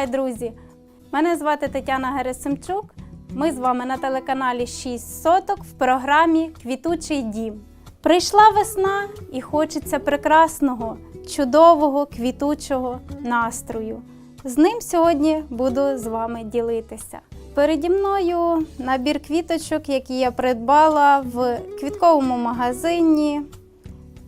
Вітаю, друзі! Мене звати Тетяна Герасимчук. Ми з вами на телеканалі 6 соток в програмі Квітучий дім. Прийшла весна і хочеться прекрасного, чудового, квітучого настрою. З ним сьогодні буду з вами ділитися. Переді мною набір квіточок, які я придбала в квітковому магазині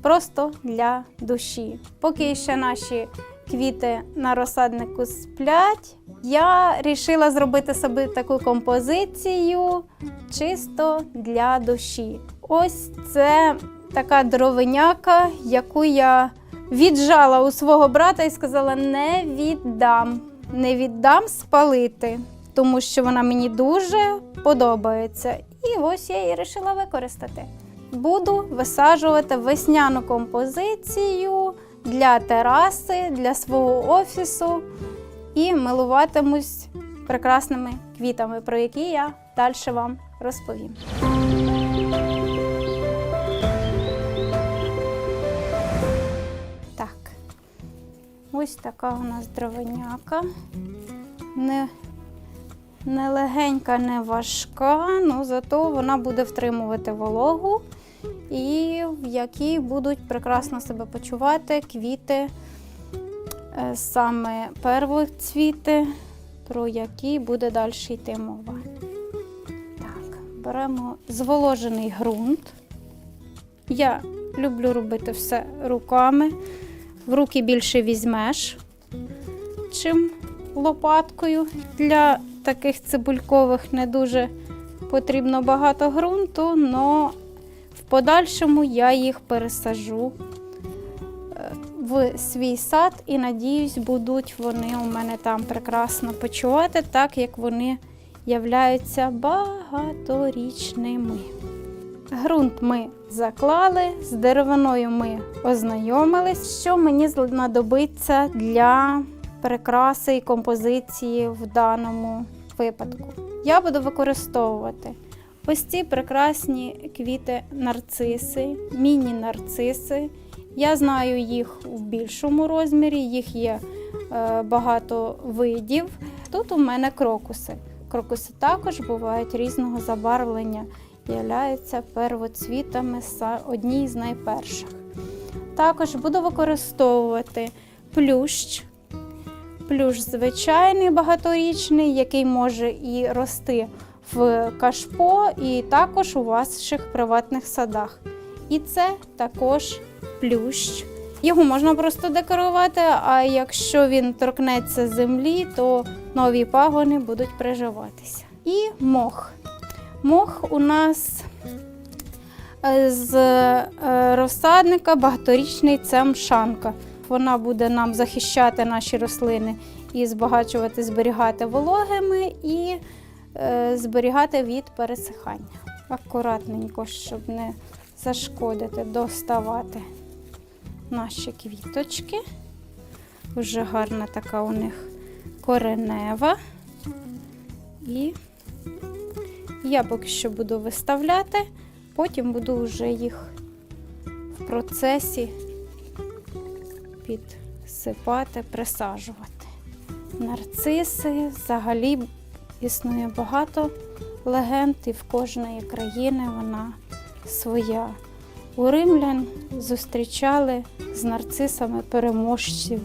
просто для душі. Поки ще наші квіти на розсаднику сплять, я вирішила зробити собі таку композицію чисто для душі. Ось це така дровиняка, яку я віджала у свого брата і сказала: не віддам, не віддам спалити, тому що вона мені дуже подобається. І ось я її вирішила використати. Буду висаджувати весняну композицію для тераси, для свого офісу і милуватимусь прекрасними квітами, про які я далі вам розповім. Так, ось така у нас дровиняка. Не, не легенька, не важка, ну зато вона буде втримувати вологу і в якій будуть прекрасно себе почувати квіти, е, саме первоцвіти, про які буде далі йти мова. Так, беремо зволожений ґрунт. Я люблю робити все руками. В руки більше візьмеш, чим лопаткою. Для таких цибулькових не дуже потрібно багато ґрунту, але в подальшому я їх пересажу е, в свій сад і надіюсь, будуть вони у мене там прекрасно почувати, так як вони являються багаторічними. Грунт ми заклали, з деревиною ми ознайомились, що мені знадобиться для прикраси і композиції в даному випадку. Я буду використовувати ось ці прекрасні квіти нарциси, міні-нарциси. Я знаю їх в більшому розмірі, їх є е, багато видів. Тут у мене крокуси. Крокуси також бувають різного забарвлення, являються первоцвітами са- одні з найперших. Також буду використовувати плющ. Плющ звичайний багаторічний, який може і рости в кашпо, і також у ваших приватних садах. І це також плющ. Його можна просто декорувати, а якщо він торкнеться землі, то нові пагони будуть приживатися. І мох. Мох у нас е, з е, розсадника багаторічний це мшанка. Вона буде нам захищати наші рослини і збагачувати, зберігати вологими і зберігати від пересихання. Акуратненько, щоб не зашкодити, доставати наші квіточки. Вже гарна така у них коренева. І я поки що буду виставляти, потім буду вже їх в процесі підсипати, присаджувати. Нарциси взагалі існує багато легенд, і в кожної країни вона своя. У римлян зустрічали з нарцисами переможців.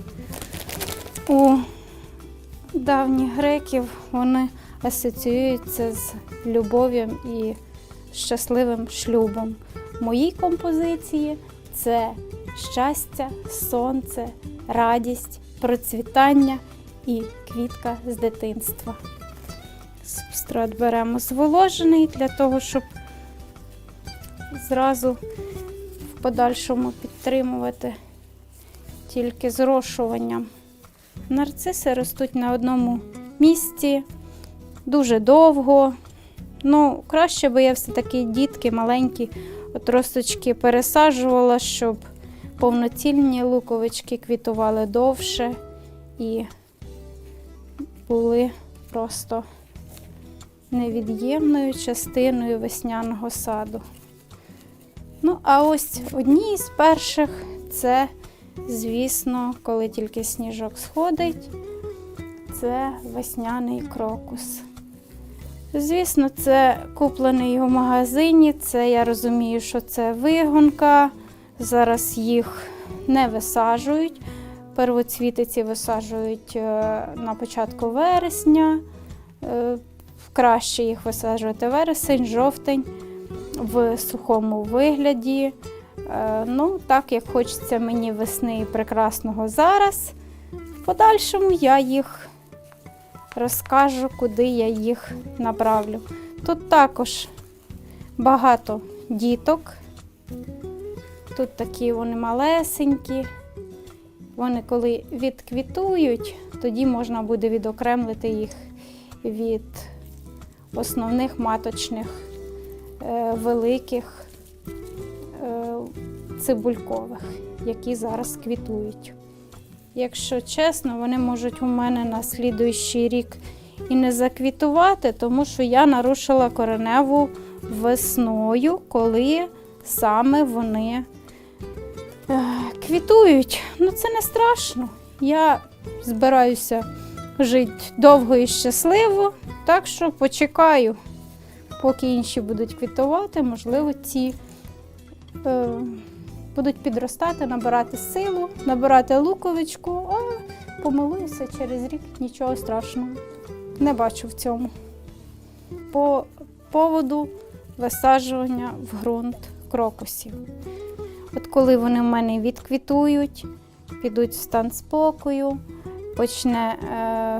У давніх греків вони асоціюються з любов'ю і щасливим шлюбом. В моїй композиції це щастя, сонце, радість, процвітання і квітка з дитинства. Субстрат беремо зволожений для того, щоб зразу в подальшому підтримувати тільки зрошуванням. Нарциси ростуть на одному місці дуже довго. Ну, краще би я все-таки дітки маленькі отросточки пересаджувала, щоб повноцінні луковички квітували довше і були просто невід'ємною частиною весняного саду. Ну, а ось одні з перших це, звісно, коли тільки сніжок сходить, це весняний крокус. Звісно, це куплений в магазині. Це я розумію, що це вигонка. Зараз їх не висаджують. Первоцвітиці висаджують е, на початку вересня. Краще їх висаджувати вересень, жовтень в сухому вигляді. Е, Ну, так як хочеться мені весни і прекрасного зараз. В подальшому я їх розкажу, куди я їх направлю. Тут також багато діток. Тут такі вони малесенькі. Вони коли відквітують, тоді можна буде відокремлити їх від основних маточних е, великих е, цибулькових, які зараз квітують. Якщо чесно, вони можуть у мене на слідуючий рік і не заквітувати, тому що я нарушила кореневу весною, коли саме вони е, квітують. Ну це не страшно. Я збираюся жити довго і щасливо, так що почекаю, поки інші будуть квітувати, можливо, ці е, будуть підростати, набирати силу, набирати луковичку, а помилуюся через рік нічого страшного. Не бачу в цьому. По поводу висаджування в ґрунт крокусів. От коли вони в мене відквітують, підуть в стан спокою, почне е,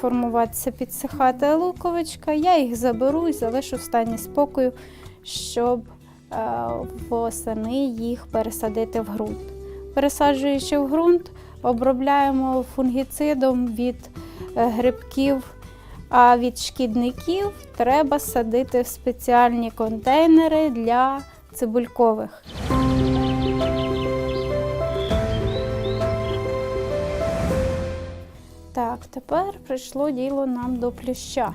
формуватися, підсихати луковичка, я їх заберу і залишу в стані спокою, щоб е, восени їх пересадити в ґрунт. Пересаджуючи в ґрунт, обробляємо фунгіцидом від е, грибків, а від шкідників треба садити в спеціальні контейнери для цибулькових. Так, тепер прийшло діло нам до плюща.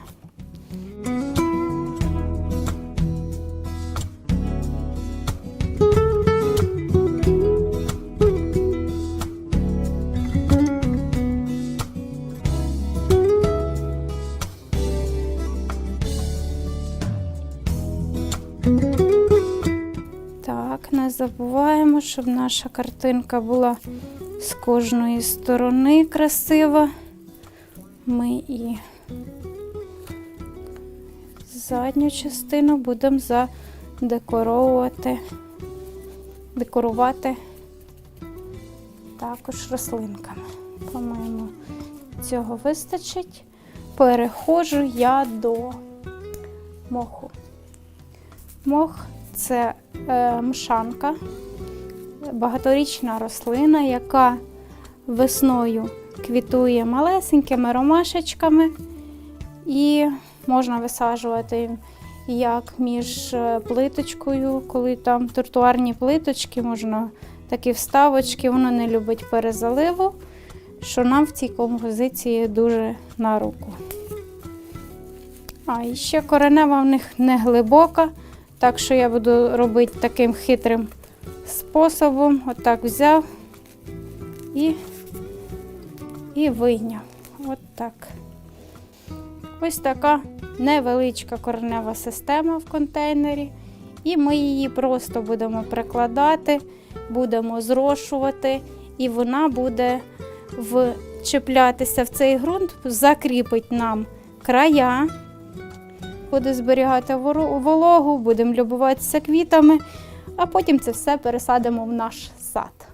Так, не забуваємо, щоб наша картинка була з кожної сторони красива. Ми і задню частину будемо задекоровувати, декорувати також рослинками. По-моєму, цього вистачить. Переходжу я до моху. Мох це е, мшанка, багаторічна рослина, яка весною квітує малесенькими ромашечками і можна висаджувати як між е, плиточкою, коли там тротуарні плиточки, можна такі вставочки, воно не любить перезаливу, що нам в цій композиції дуже на руку. А ще коренева в них не глибока, так що я буду робити таким хитрим способом. Отак взяв і і вийняв. От так. Ось така невеличка коренева система в контейнері. І ми її просто будемо прикладати, будемо зрошувати, і вона буде вчіплятися в цей ґрунт, закріпить нам края, буде зберігати вологу, будемо любуватися квітами, а потім це все пересадимо в наш сад.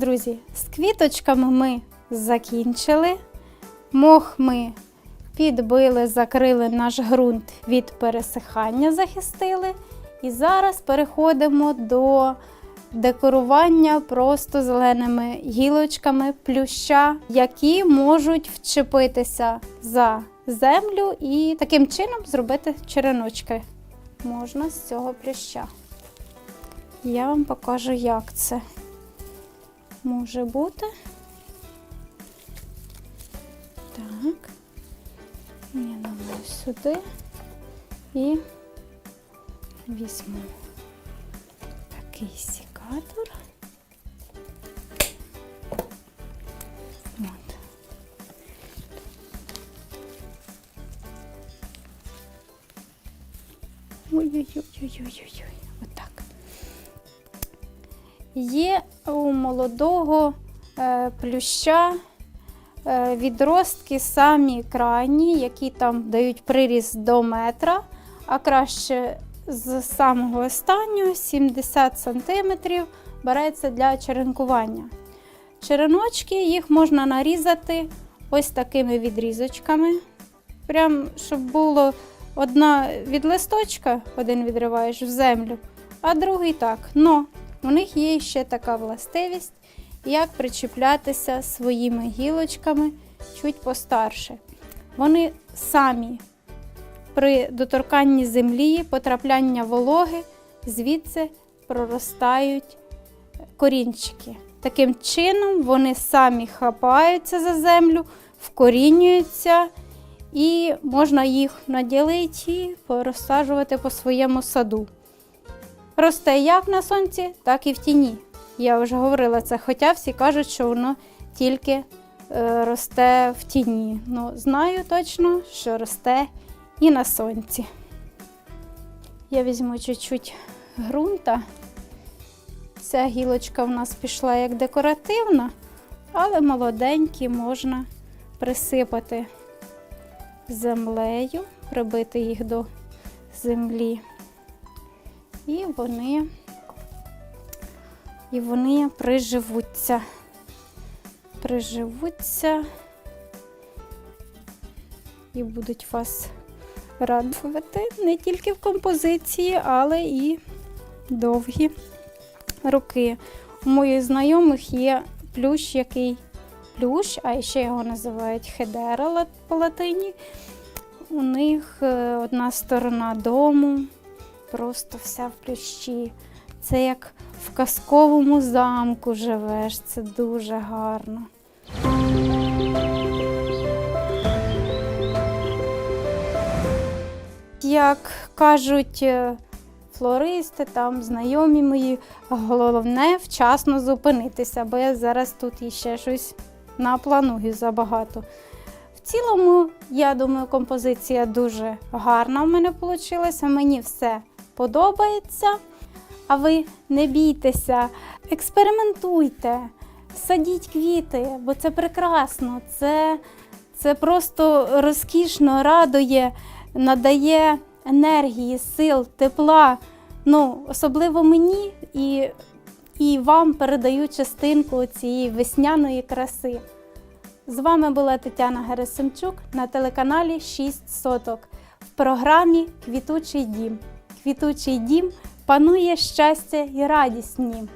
Друзі, з квіточками ми закінчили. Мох ми підбили, закрили наш ґрунт від пересихання, захистили. І зараз переходимо до декорування просто зеленими гілочками плюща, які можуть вчепитися за землю і таким чином зробити череночки. Можна з цього плюща. Я вам покажу, як це може бути. Так, я думаю сюди і візьму такий сікатор. Ой-ой-ой-ой-ой-ой. Є у молодого е, плюща е, відростки самі крайні, які там дають приріст до метра, а краще з самого останнього 70 см береться для черенкування. Череночки їх можна нарізати ось такими відрізочками. Прям, щоб було одна від листочка, один відриваєш в землю, а другий так. Но у них є ще така властивість, як причіплятися своїми гілочками чуть постарше. Вони самі при доторканні землі, потрапляння вологи, звідси проростають корінчики. Таким чином вони самі хапаються за землю, вкорінюються і можна їх наділити і порозсаджувати по своєму саду. Росте як на сонці, так і в тіні. Я вже говорила це, хоча всі кажуть, що воно тільки е, росте в тіні. Ну, знаю точно, що росте і на сонці. Я візьму чуть-чуть ґрунта. Ця гілочка в нас пішла як декоративна, але молоденькі можна присипати землею, прибити їх до землі. І вони, і вони приживуться. Приживуться і будуть вас радувати не тільки в композиції, але і довгі роки. У моїх знайомих є плющ, який плющ, а ще його називають хедера по латині. У них е, одна сторона дому, просто вся в плющі. Це як в казковому замку живеш, це дуже гарно. Як кажуть е, флористи, там знайомі мої, головне вчасно зупинитися, бо я зараз тут іще щось напланую забагато. В цілому, я думаю, композиція дуже гарна в мене вийшла. Мені все подобається. А ви не бійтеся, експериментуйте, садіть квіти, бо це прекрасно, це, це просто розкішно радує, надає енергії, сил, тепла. Ну, особливо мені і, і вам передаю частинку цієї весняної краси. З вами була Тетяна Герасимчук на телеканалі 6 соток в програмі Квітучий дім квітучий дім панує щастя і радість в нім.